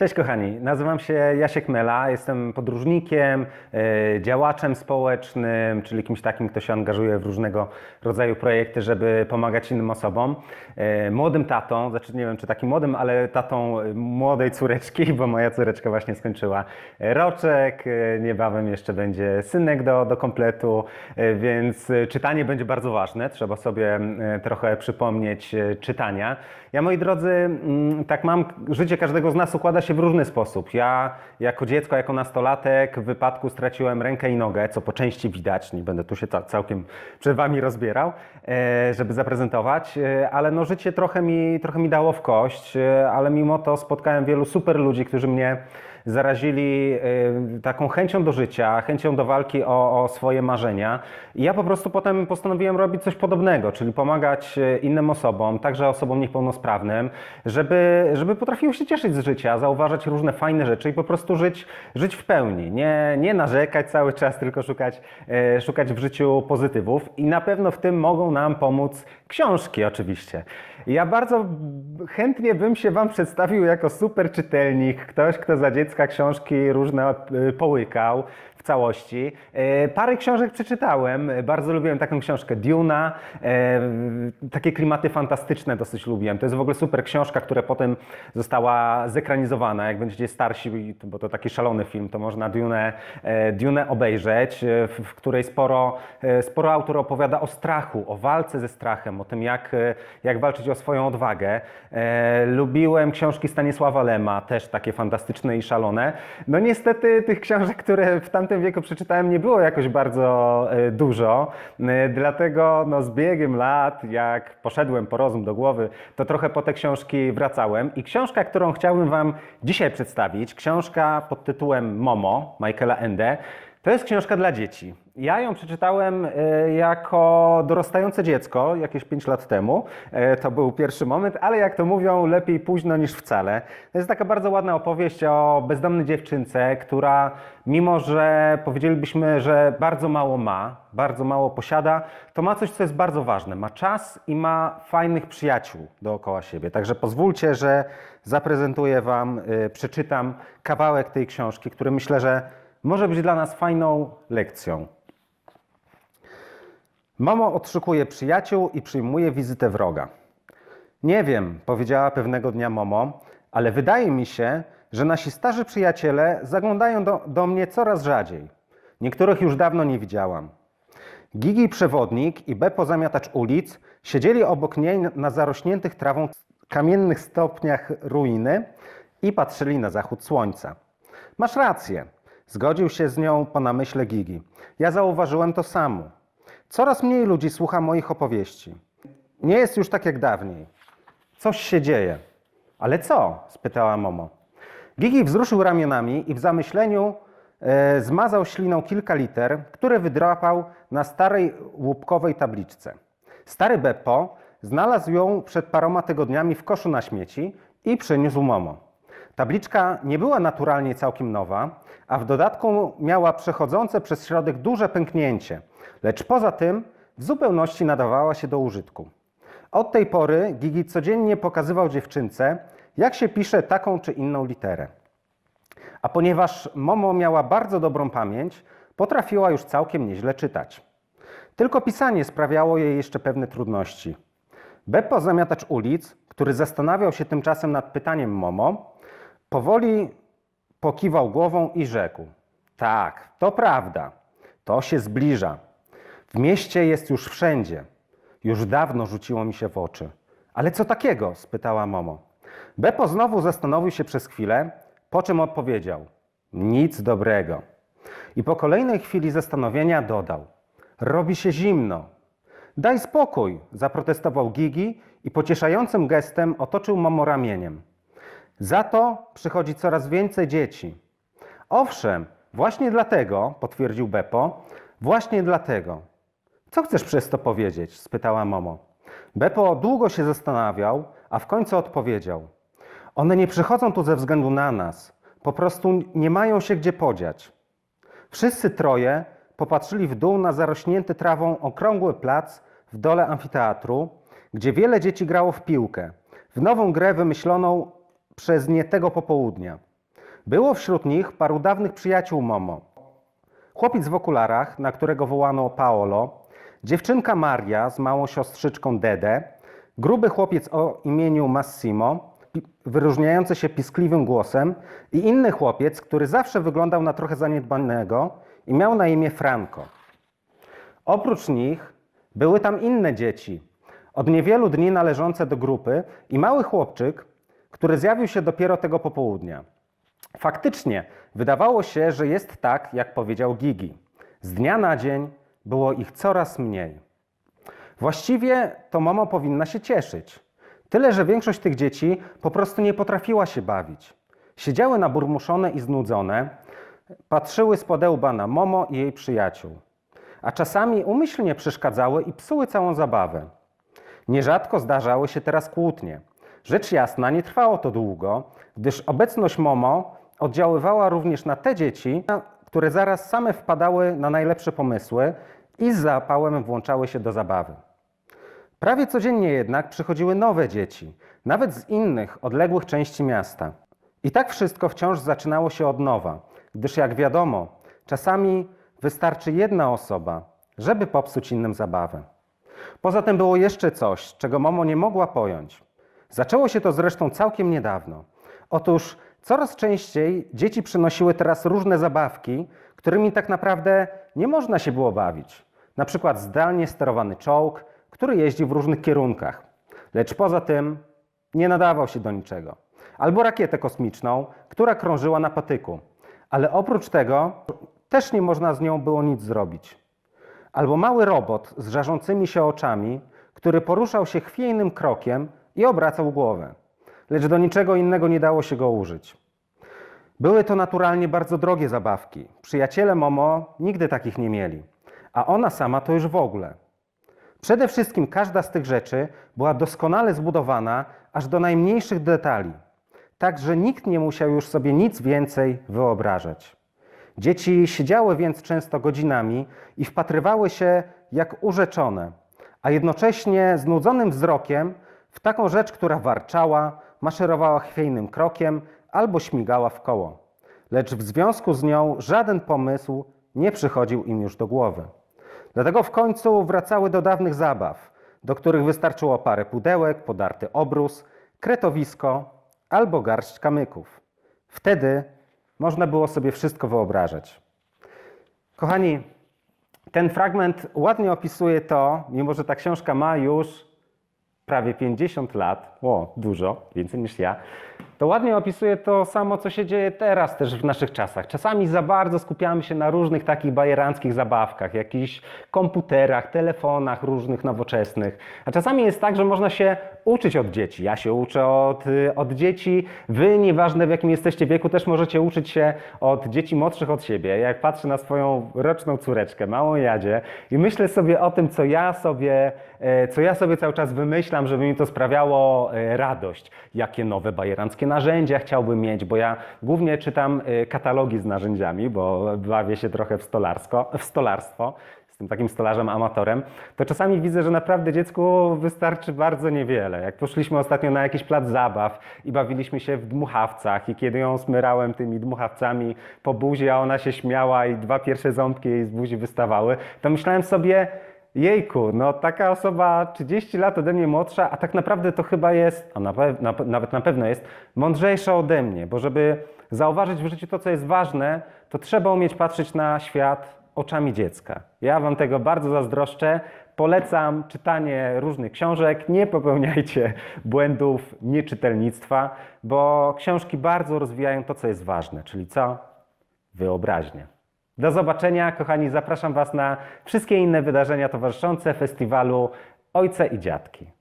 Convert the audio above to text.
Cześć kochani, nazywam się Jasiek Mela, jestem podróżnikiem, e, działaczem społecznym, czyli kimś takim, kto się angażuje w różnego rodzaju projekty, żeby pomagać innym osobom. E, Młodym tatą, znaczy nie wiem czy takim młodym, ale tatą e, młodej córeczki, bo moja córeczka właśnie skończyła roczek, niebawem jeszcze będzie synek do, do kompletu, więc czytanie będzie bardzo ważne, trzeba sobie trochę przypomnieć czytania. Ja moi drodzy, tak mam, życie każdego z nas układa się w różny sposób. Ja jako dziecko, jako nastolatek w wypadku straciłem rękę i nogę, co po części widać, nie będę tu się ca- całkiem przed Wami rozbierał, e, żeby zaprezentować, e, ale no życie trochę mi, trochę mi dało w kość, e, ale mimo to spotkałem wielu super ludzi, którzy mnie zarazili e, taką chęcią do życia, chęcią do walki o, o swoje marzenia. I ja po prostu potem postanowiłem robić coś podobnego, czyli pomagać e, innym osobom, także osobom niepełnosprawnym, żeby, żeby potrafiły się cieszyć z życia, zauważać różne fajne rzeczy i po prostu żyć, żyć w pełni. Nie, nie narzekać cały czas, tylko szukać, e, szukać w życiu pozytywów. I na pewno w tym mogą nam pomóc książki, oczywiście. Ja bardzo chętnie bym się Wam przedstawił jako super czytelnik, ktoś, kto za książki różne y, połykał w całości. E, Parę książek przeczytałem, bardzo lubiłem taką książkę Duna, e, takie klimaty fantastyczne dosyć lubiłem. To jest w ogóle super książka, która potem została zekranizowana. Jak będziecie starsi, bo to taki szalony film, to można Dune, Dune obejrzeć, e, w, której sporo, sporo autor opowiada o strachu, o walce ze strachem, o tym jak, jak walczyć o swoją odwagę. Lubiłem książki Stanisława Lema, też takie fantastyczne i szalone. No niestety tych książek, które w tamtym wieku przeczytałem, nie było jakoś bardzo e, dużo, e, dlatego no, z biegiem lat, jak poszedłem po rozum do głowy, to trochę po te książki wracałem. I książka, którą chciałbym Wam dzisiaj przedstawić, książka pod tytułem Momo Michaela Ende, to jest książka dla dzieci. Ja ją przeczytałem e, jako dorastające dziecko jakieś 5 lat temu. E, To był pierwszy moment, ale jak to mówią, lepiej późno niż wcale. To jest taka bardzo ładna opowieść o bezdomnej dziewczynce, która mimo, że powiedzielibyśmy, że bardzo mało ma, bardzo mało posiada, to ma coś, co jest bardzo ważne. Ma czas i ma fajnych przyjaciół dookoła siebie. Także pozwólcie, że zaprezentuję Wam, e, przeczytam kawałek tej książki, który myślę, że może być dla nas fajną lekcją. Momo odszukuje przyjaciół i przyjmuje wizytę wroga. Nie wiem, powiedziała pewnego dnia Momo, ale wydaje mi się, że nasi starzy przyjaciele zaglądają do, do mnie coraz rzadziej. Niektórych już dawno nie widziałam. Gigi przewodnik i Beppo zamiatacz ulic siedzieli obok niej na zarośniętych trawą kamiennych stopniach ruiny i patrzyli na zachód słońca. Masz rację, zgodził się z nią po namyśle Gigi. Ja zauważyłem to samo. Coraz mniej ludzi słucha moich opowieści. Nie jest już tak jak dawniej. Coś się dzieje. Ale co? spytała Momo. Gigi wzruszył ramionami i w zamyśleniu e, zmazał śliną kilka liter, które wydrapał na starej łupkowej tabliczce. Stary Beppo znalazł ją przed paroma tygodniami w koszu na śmieci i przyniósł Momo. Tabliczka nie była naturalnie całkiem nowa, a w dodatku miała przechodzące przez środek duże pęknięcie, lecz poza tym w zupełności nadawała się do użytku. Od tej pory Gigi codziennie pokazywał dziewczynce, jak się pisze taką czy inną literę. A ponieważ Momo miała bardzo dobrą pamięć, potrafiła już całkiem nieźle czytać. Tylko pisanie sprawiało jej jeszcze pewne trudności. Beppo zamiatacz ulic, który zastanawiał się tymczasem nad pytaniem Momo, powoli pokiwał głową i rzekł: Tak, to prawda, to się zbliża. W mieście jest już wszędzie. Już dawno rzuciło mi się w oczy. Ale co takiego? spytała Momo. Beppo znowu zastanowił się przez chwilę, po czym odpowiedział: Nic dobrego. I po kolejnej chwili zastanowienia dodał: Robi się zimno. Daj spokój, zaprotestował Gigi i pocieszającym gestem otoczył Momo ramieniem. Za to przychodzi coraz więcej dzieci. Owszem, właśnie dlatego, potwierdził Beppo, właśnie dlatego. Co chcesz przez to powiedzieć? spytała Momo. Beppo długo się zastanawiał, a w końcu odpowiedział. One nie przychodzą tu ze względu na nas. Po prostu nie mają się gdzie podziać. Wszyscy troje popatrzyli w dół na zarośnięty trawą okrągły plac w dole amfiteatru, gdzie wiele dzieci grało w piłkę, w nową grę wymyśloną przez nie tego popołudnia. Było wśród nich paru dawnych przyjaciół Momo. Chłopiec w okularach, na którego wołano Paolo, dziewczynka Maria z małą siostrzyczką Dede, gruby chłopiec o imieniu Massimo, wyróżniający się piskliwym głosem i inny chłopiec, który zawsze wyglądał na trochę zaniedbanego i miał na imię Franco. Oprócz nich były tam inne dzieci, od niewielu dni należące do grupy i mały chłopczyk, który zjawił się dopiero tego popołudnia. Faktycznie wydawało się, że jest tak, jak powiedział Gigi. Z dnia na dzień było ich coraz mniej. Właściwie to mama powinna się cieszyć. Tyle, że większość tych dzieci po prostu nie potrafiła się bawić. Siedziały naburmuszone i znudzone, patrzyły z podełba na Momo i jej przyjaciół. A czasami umyślnie przeszkadzały i psuły całą zabawę. Nierzadko zdarzały się teraz kłótnie. Rzecz jasna, nie trwało to długo, gdyż obecność Momo oddziaływała również na te dzieci, które zaraz same wpadały na najlepsze pomysły i z zapałem włączały się do zabawy. Prawie codziennie jednak przychodziły nowe dzieci, nawet z innych, odległych części miasta. I tak wszystko wciąż zaczynało się od nowa, gdyż jak wiadomo, czasami wystarczy jedna osoba, żeby popsuć innym zabawę. Poza tym było jeszcze coś, czego Momo nie mogła pojąć. Zaczęło się to zresztą całkiem niedawno. Otóż coraz częściej dzieci przynosiły teraz różne zabawki, którymi tak naprawdę nie można się było bawić. Na przykład zdalnie sterowany czołg, który jeździ w różnych kierunkach, lecz poza tym nie nadawał się do niczego. Albo rakietę kosmiczną, która krążyła na patyku, ale oprócz tego też nie można z nią było nic zrobić. Albo mały robot z żarzącymi się oczami, który poruszał się chwiejnym krokiem i obracał głowę, lecz do niczego innego nie dało się go użyć. Były to naturalnie bardzo drogie zabawki. Przyjaciele Momo nigdy takich nie mieli, a ona sama to już w ogóle. Przede wszystkim każda z tych rzeczy była doskonale zbudowana aż do najmniejszych detali, tak że nikt nie musiał już sobie nic więcej wyobrażać. Dzieci siedziały więc często godzinami i wpatrywały się jak urzeczone, a jednocześnie znudzonym wzrokiem w taką rzecz, która warczała, maszerowała chwiejnym krokiem albo śmigała w koło. Lecz w związku z nią żaden pomysł nie przychodził im już do głowy. Dlatego w końcu wracały do dawnych zabaw, do których wystarczyło parę pudełek, podarty obrus, kretowisko albo garść kamyków. Wtedy można było sobie wszystko wyobrażać. Kochani, ten fragment ładnie opisuje to, mimo że ta książka ma już prawie 50 lat, o, dużo, więcej niż ja, to ładnie opisuje to samo, co się dzieje teraz też w naszych czasach. Czasami za bardzo skupiamy się na różnych takich bajeranckich zabawkach, jakichś komputerach, telefonach różnych nowoczesnych. A czasami jest tak, że można się uczyć od dzieci. Ja się uczę od, od dzieci, wy, nieważne w jakim jesteście wieku, też możecie uczyć się od dzieci młodszych od siebie. Jak patrzę na swoją roczną córeczkę, małą Jadzie i myślę sobie o tym, co ja sobie, e, co ja sobie cały czas wymyślam, żeby mi to sprawiało e, radość. Jakie nowe bajeranckie narzędzia chciałbym mieć, bo ja głównie czytam e, katalogi z narzędziami, bo bawię się trochę w, stolarsko, w stolarstwo. Jestem takim stolarzem amatorem, to czasami widzę, że naprawdę dziecku wystarczy bardzo niewiele. Jak poszliśmy ostatnio na jakiś plac zabaw i bawiliśmy się w dmuchawcach i kiedy ją smyrałem tymi dmuchawcami po buzi, a ona się śmiała i dwa pierwsze ząbki jej z buzi wystawały, to myślałem sobie, Jejku, no taka osoba 30 lat ode mnie młodsza, a tak naprawdę to chyba jest, a na, na, nawet na pewno jest, mądrzejsza ode mnie, bo żeby zauważyć w życiu to, co jest ważne, to trzeba umieć patrzeć na świat oczami dziecka. Ja Wam tego bardzo zazdroszczę. Polecam czytanie różnych książek. Nie popełniajcie błędów nieczytelnictwa, bo książki bardzo rozwijają to, co jest ważne, czyli co? Wyobraźnię. Do zobaczenia, kochani. Zapraszam Was na wszystkie inne wydarzenia towarzyszące festiwalu Ojce i Dziadki.